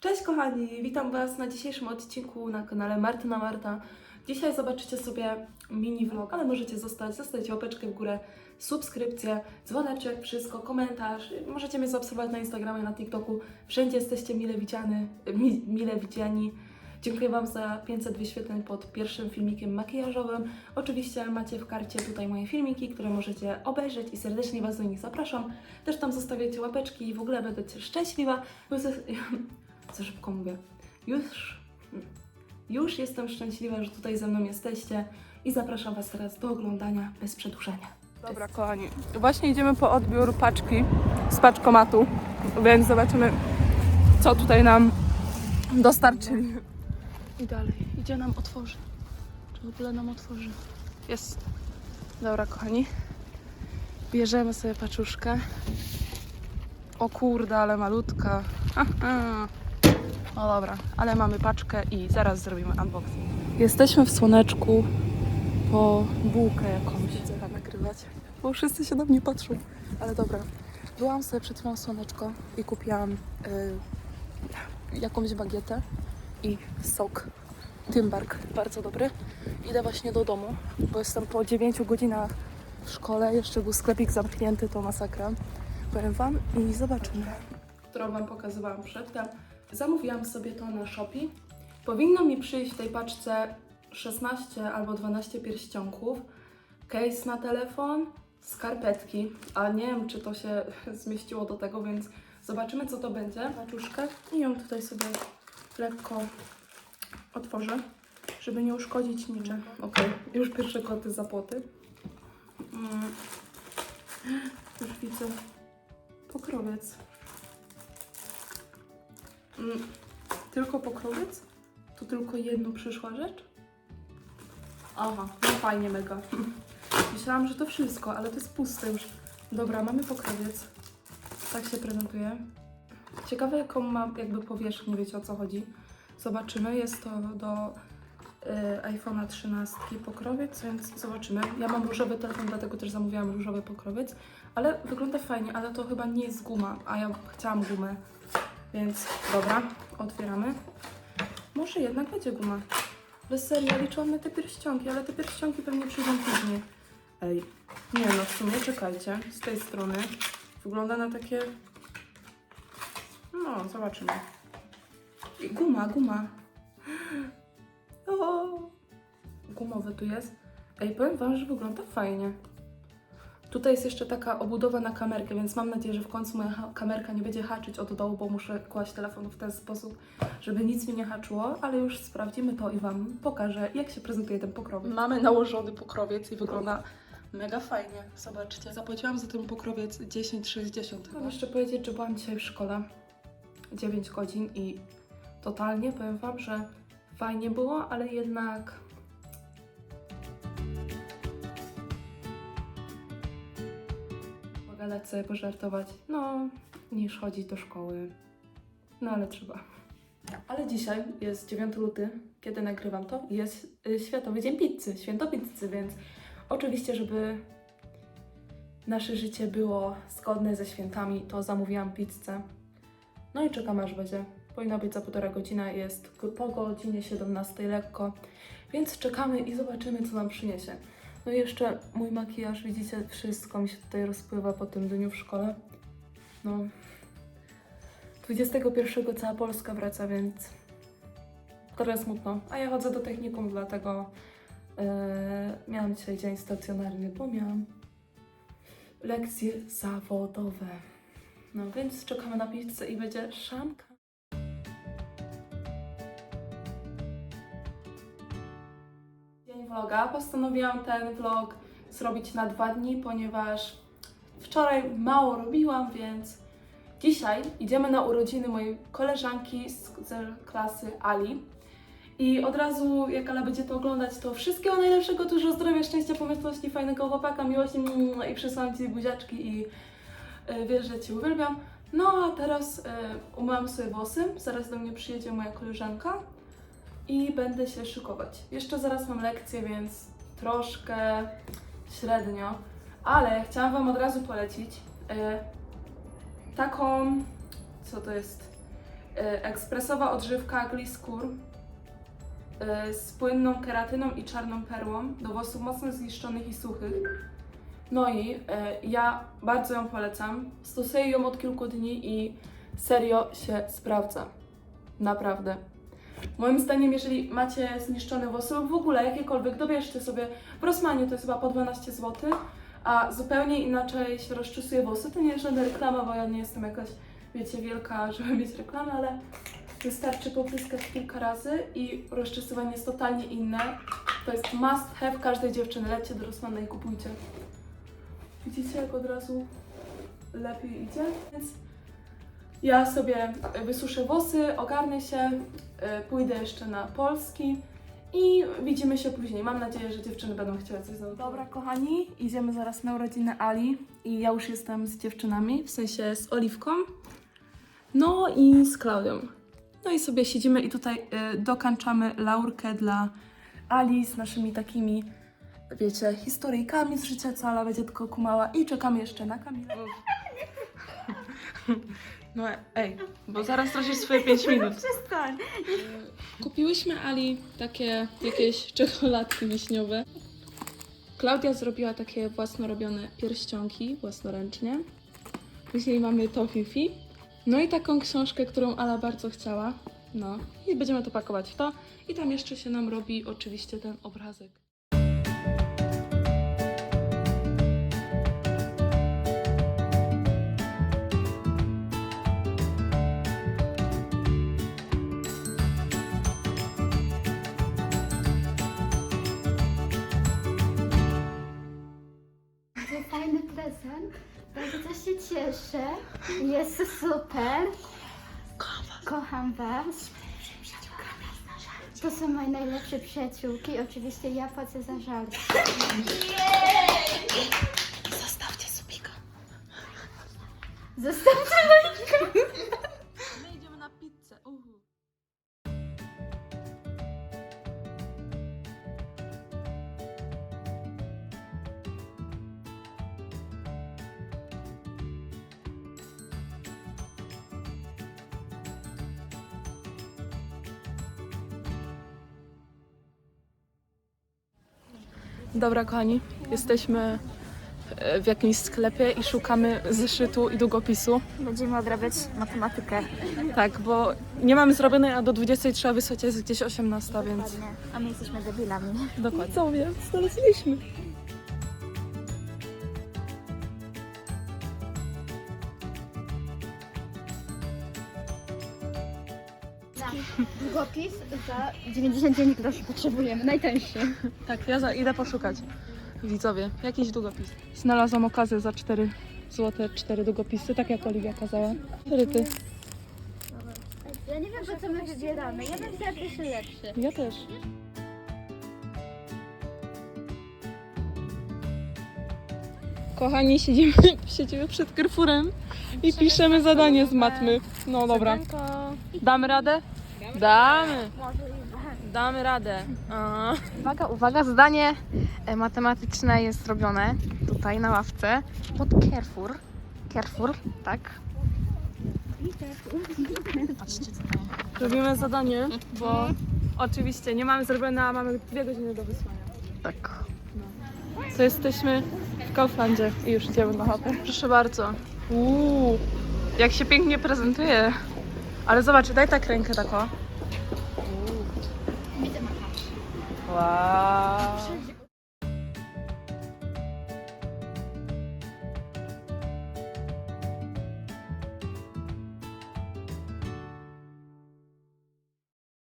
Cześć kochani, witam Was na dzisiejszym odcinku na kanale Martyna Marta. Dzisiaj zobaczycie sobie mini vlog, ale możecie zostać, zostawić łapeczkę w górę, subskrypcję, dzwoneczek, wszystko, komentarz. Możecie mnie zaobserwować na Instagramie, na TikToku. Wszędzie jesteście mile widziany, mi, mile widziani. Dziękuję Wam za 500 wyświetleń pod pierwszym filmikiem makijażowym. Oczywiście macie w karcie tutaj moje filmiki, które możecie obejrzeć i serdecznie Was do nich zapraszam. Też tam zostawiacie łapeczki i w ogóle będę szczęśliwa, za szybko mówię. Już, już jestem szczęśliwa, że tutaj ze mną jesteście i zapraszam Was teraz do oglądania bez przedłużania. Dobra, kochani. Właśnie idziemy po odbiór paczki z paczkomatu, więc zobaczymy, co tutaj nam dostarczyli. I dalej, idzie nam otworzy. Czy w ogóle nam otworzy? Jest. Dobra, kochani. Bierzemy sobie paczuszkę. O kurde, ale malutka. Aha. No dobra, ale mamy paczkę i zaraz zrobimy unboxing. Jesteśmy w słoneczku po bułkę jakąś. Chcę nagrywać, bo wszyscy się na mnie patrzą. Ale dobra, byłam sobie przed chwilą słoneczko i kupiłam y, jakąś bagietę i sok Tymbark, bardzo dobry. Idę właśnie do domu, bo jestem po 9 godzinach w szkole, jeszcze był sklepik zamknięty, to masakra. Powiem Wam i zobaczymy. którą Wam pokazywałam przedtem. Zamówiłam sobie to na Shopee. Powinno mi przyjść w tej paczce 16 albo 12 pierścionków, case na telefon, skarpetki, a nie wiem, czy to się zmieściło do tego, więc zobaczymy, co to będzie. Paczuszkę i ją tutaj sobie lekko otworzę, żeby nie uszkodzić niczego. Ok, już pierwsze koty za płoty. Mm. Już widzę pokrowiec. Mm, tylko pokrowiec? To tylko jedno przyszła rzecz? Aha, no fajnie, mega. Myślałam, że to wszystko, ale to jest puste już. Dobra, mamy pokrowiec. Tak się prezentuje. Ciekawe, jaką ma jakby powierzchnię, wiecie o co chodzi. Zobaczymy. Jest to do y, iPhone'a 13 pokrowiec, więc zobaczymy. Ja mam różowy telefon, dlatego też zamówiłam różowy pokrowiec. Ale wygląda fajnie, ale to chyba nie jest guma, a ja chciałam gumę. Więc dobra, otwieramy. Może jednak będzie guma. Bez serii, ja liczyłam na te pierścionki, ale te pierścionki pewnie przyjdą później. Ej, nie no, w sumie czekajcie, z tej strony wygląda na takie... No, zobaczymy. I guma, guma. O, gumowy tu jest. Ej, powiem Wam, że wygląda fajnie. Tutaj jest jeszcze taka obudowa na kamerkę, więc mam nadzieję, że w końcu moja kamerka nie będzie haczyć od dołu, bo muszę kłaść telefon w ten sposób, żeby nic mi nie haczyło, ale już sprawdzimy to i Wam pokażę, jak się prezentuje ten pokrowiec. Mamy nałożony pokrowiec i wygląda mega fajnie. Zobaczcie, zapłaciłam za ten pokrowiec 10,60 Mam jeszcze powiedzieć, że byłam dzisiaj w szkole 9 godzin i totalnie powiem Wam, że fajnie było, ale jednak mogę dać sobie pożartować, no, niż chodzić do szkoły. No ale trzeba. Ale dzisiaj jest 9 luty, kiedy nagrywam to, i jest y, Światowy Dzień Pizzy, święto pizzy, więc oczywiście, żeby nasze życie było zgodne ze świętami, to zamówiłam pizzę. No i czekam aż będzie. Powinna być za półtora godzina, jest po godzinie 17 lekko, więc czekamy i zobaczymy, co nam przyniesie. No i jeszcze mój makijaż, widzicie, wszystko mi się tutaj rozpływa po tym dniu w szkole. No, 21 cała Polska wraca, więc trochę smutno. A ja chodzę do technikum, dlatego yy, miałam dzisiaj dzień stacjonarny, bo miałam lekcje zawodowe. No więc czekamy na pizzę i będzie szamka. Vloga. Postanowiłam ten vlog zrobić na dwa dni, ponieważ wczoraj mało robiłam, więc dzisiaj idziemy na urodziny mojej koleżanki z, z klasy Ali. I od razu, jak Ala będzie to oglądać, to wszystkiego najlepszego, dużo zdrowia, szczęścia, pomyślności, fajnego chłopaka, miłości mm, i przysłałam Ci buziaczki i y, wiesz, że Cię uwielbiam. No a teraz y, umyłam sobie włosy, zaraz do mnie przyjedzie moja koleżanka i będę się szykować. Jeszcze zaraz mam lekcję, więc troszkę średnio, ale chciałam Wam od razu polecić y, taką, co to jest? e, ekspresowa odżywka Gliskur e, z płynną keratyną i czarną perłą do włosów mocno zniszczonych i suchych. No i e, ja bardzo ją polecam. Stosuję ją od kilku dni i serio się sprawdza. Naprawdę. Moim zdaniem, jeżeli macie zniszczone włosy lub w ogóle jakiekolwiek, dobierzcie sobie w Rossmanie, to jest chyba po 12 zł, a zupełnie inaczej się rozczesuje włosy. To nie jest żadna reklama, bo ja nie jestem jakaś, wiecie, wielka, żeby mieć reklamę, ale wystarczy popryskać kilka razy i rozczesywanie jest totalnie inne. To jest must have każdej dziewczyny. Lećcie do Rossmana i kupujcie. Widzicie, jak od razu lepiej idzie? Więc ja sobie wysuszę włosy, ogarnę się, y, pójdę jeszcze na polski i widzimy się później. Mam nadzieję, że dziewczyny będą chciały coś zrobić. Dobra, kochani, idziemy zaraz na urodziny Ali i ja już jestem z dziewczynami, w sensie z Oliwką, no i z Klaudią. No i sobie siedzimy i tutaj y, dokańczamy laurkę dla Ali z naszymi takimi, wiecie, historyjkami z życia, co Ala będzie tylko kumała i czekamy jeszcze na Kamilę. No ej, bo zaraz tracisz swoje 5 minut. Przestań. Kupiłyśmy Ali takie jakieś czekoladki wiśniowe. Klaudia zrobiła takie własnorobione pierścionki własnoręcznie. Później mamy to Fifi. No i taką książkę, którą Ala bardzo chciała. No i będziemy to pakować w to. I tam jeszcze się nam robi oczywiście ten obrazek. Prezent. Bardzo się cieszę. Jest super. Kocham was. To są moje najlepsze przyjaciółki. Oczywiście ja płacę za żart. Zostawcie subika. Zostawcie My idziemy na pizzę. Uhu. Dobra, kochani, jesteśmy e, w jakimś sklepie i szukamy zeszytu i długopisu. Będziemy odrabiać matematykę. Tak, bo nie mamy zrobionej, a do 20 trzeba wysłać, jest gdzieś 18, więc A my jesteśmy debilami. dokładnie. Co więc znaleźliśmy. Długopis za 99 groszy potrzebujemy. Najtańszy. Tak, ja za, idę poszukać. Widzowie, jakiś długopis. Znalazłam okazję za 4 złote, 4 długopisy, tak jak Oliwia kazała. Ryty. Ja nie wiem, po co my wybieramy. Ja bym wzięła pierwszy lepszy. Ja też. Kochani, siedzimy, siedzimy przed Carrefourem i piszemy zadanie z matmy. No dobra. Damy radę? Damy. Damy radę. A. Uwaga, uwaga, zadanie e, matematyczne jest zrobione tutaj na ławce pod Carrefour. Carrefour, tak? Patrzcie tutaj. Robimy zadanie, bo oczywiście nie mamy zrobione, a mamy dwie godziny do wysłania. Tak. Co jesteśmy w Kauflandzie i już idziemy na chatę. Proszę bardzo. Uuu, jak się pięknie prezentuje. Ale zobacz, daj tak rękę tako. Wow.